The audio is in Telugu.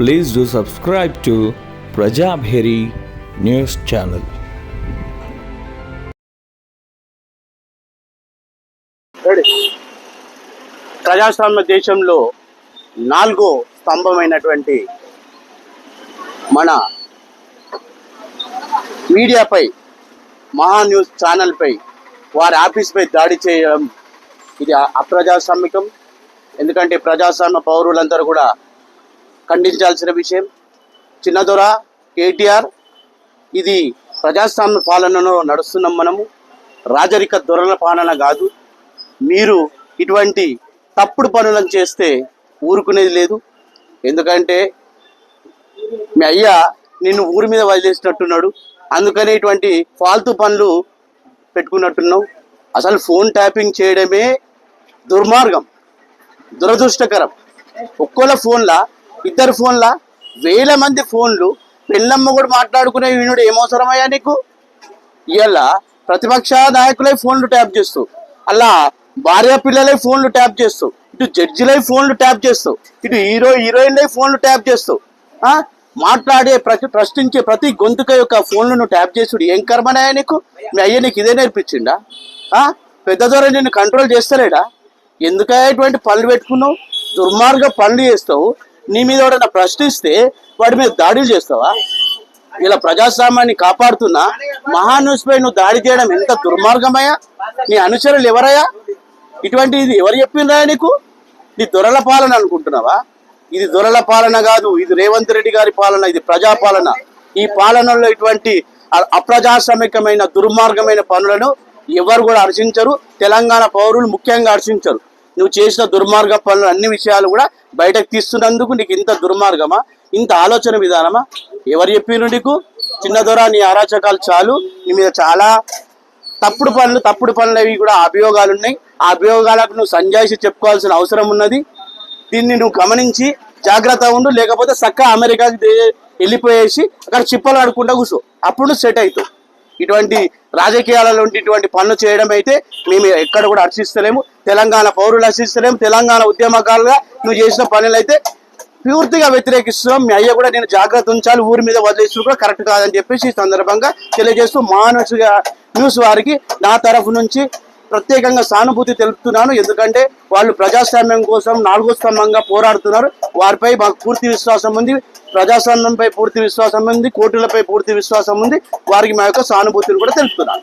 Please do subscribe to Prajabheri news channel. ప్రజాస్వామ్య దేశంలో నాలుగో స్తంభమైనటువంటి మన మీడియాపై మహా న్యూస్ ఛానల్పై వారి ఆఫీస్పై దాడి చేయడం ఇది అప్రజాస్వామికం. ఎందుకంటే ప్రజాస్వామ్య పౌరులందరూ కూడా ఖండించాల్సిన విషయం. చిన్నదొర కేటీఆర్ ఇది ప్రజాస్వామ్య పాలనలో నడుస్తున్నాం మనము. రాజరిక దొరల పాలన కాదు. మీరు ఇటువంటి తప్పుడు పనులను చేస్తే ఊరుకునేది లేదు. ఎందుకంటే మీ అయ్యా నిన్ను ఊరి మీద వదిలేసినట్టున్నాడు. అందుకనే ఇటువంటి ఫాల్తూ పనులు పెట్టుకున్నట్టున్నావు. అసలు ఫోన్ ట్యాపింగ్ చేయడమే దుర్మార్గం దురదృష్టకరం. ఒక్కోళ్ళ ఫోన్లా ఇద్దరు ఫోన్లా? వేల మంది ఫోన్లు. పెళ్ళమ్మ కూడా మాట్లాడుకునే వినుడు ఏమవసరమయ్యా నీకు? ఇవాళ ప్రతిపక్ష నాయకులై ఫోన్లు ట్యాప్ చేస్తూ. అలా భార్య పిల్లలై ఫోన్లు ట్యాప్ చేస్తూ. ఇటు జడ్జిలై ఫోన్లు ట్యాప్ చేస్తూ. ఇటు హీరో హీరోయిన్లై ఫోన్లు ట్యాప్ చేస్తూ. మాట్లాడే ప్రతి ప్రశ్నించే ప్రతి గొంతుక యొక్క ఫోన్లను ట్యాప్ చేసుడు ఏం కర్మనాయా నీకు? మీ అయ్య నీకు ఇదే నేర్పించిండా? పెద్ద ద్వారా నిన్ను కంట్రోల్ చేస్తలేడా? ఎందుకయ్యా ఇటువంటి పనులు పెట్టుకున్నావు? దుర్మార్గ పనులు చేస్తావు? నీ మీద ఎవడన్నా ప్రశ్నిస్తే వాడి మీద దాడులు చేస్తావా? ఇలా ప్రజాస్వామ్యాన్ని కాపాడుతున్నా మహాన్యూస్ నువ్వు దాడి చేయడం ఎంత దుర్మార్గమయ్యా? నీ అనుచరులు ఎవరయ్యా? ఇటువంటి ఇది ఎవరు చెప్పిండ్రా నీకు? నీ దొరల పాలన అనుకుంటున్నావా? ఇది దొరల పాలన కాదు ఇది రేవంత్ రెడ్డి గారి పాలన ఇది ప్రజా పాలన. ఈ పాలనలో ఇటువంటి అప్రజాస్వామికమైన దుర్మార్గమైన పనులను ఎవరు కూడా హర్షించరు. తెలంగాణ పౌరులు ముఖ్యంగా హర్షించరు. నువ్వు చేసిన దుర్మార్గ పనులు అన్ని విషయాలు కూడా బయటకు తీస్తున్నందుకు నీకు ఇంత దుర్మార్గమా? ఇంత ఆలోచన విధానమా? ఎవరు చెప్పిండ్రు నీకు? చిన్న దొర నీ అరాచకాలు చాలు. నీ మీద చాలా తప్పుడు పనులు తప్పుడు పనులు అవి కూడా అభియోగాలు ఉన్నాయి. ఆ అభియోగాలకు నువ్వు సంజాయిషి చెప్పుకోవాల్సిన అవసరం ఉన్నది. దీన్ని నువ్వు గమనించి జాగ్రత్త ఉండు. లేకపోతే చక్క అమెరికాకి వెళ్ళిపోయేసి అక్కడ చిప్పలు ఆడుకుంటా కూర్చో. అప్పుడు సెట్ అవుతావు. ఇటువంటి రాజకీయాలలో ఉండేటువంటి పనులు చేయడం అయితే మేము ఎక్కడ కూడా హర్షిస్తలేము. తెలంగాణ పౌరులు హర్షిస్తలేము. తెలంగాణ ఉద్యమకాలుగా నువ్వు చేసిన పనులు అయితే పూర్తిగా వ్యతిరేకిస్తున్నాం. మీ అయ్య కూడా నేను జాగ్రత్త ఉంచాలి. ఊరి మీద వదిలేస్తూ కూడా కరెక్ట్ కాదని చెప్పేసి ఈ సందర్భంగా తెలియజేస్తూ మానసు న్యూస్ వారికి నా తరఫు నుంచి ప్రత్యేకంగా సానుభూతి తెలుపుతున్నాను. ఎందుకంటే వాళ్ళు ప్రజాస్వామ్యం కోసం నాలుగో స్తంభంగా పోరాడుతున్నారు. వారిపై మాకు పూర్తి విశ్వాసం ఉంది. ప్రజాస్వామ్యంపై పూర్తి విశ్వాసం ఉంది. కోర్టులపై పూర్తి విశ్వాసం ఉంది. వారికి మా యొక్క సానుభూతిని కూడా తెలుపుతున్నాను.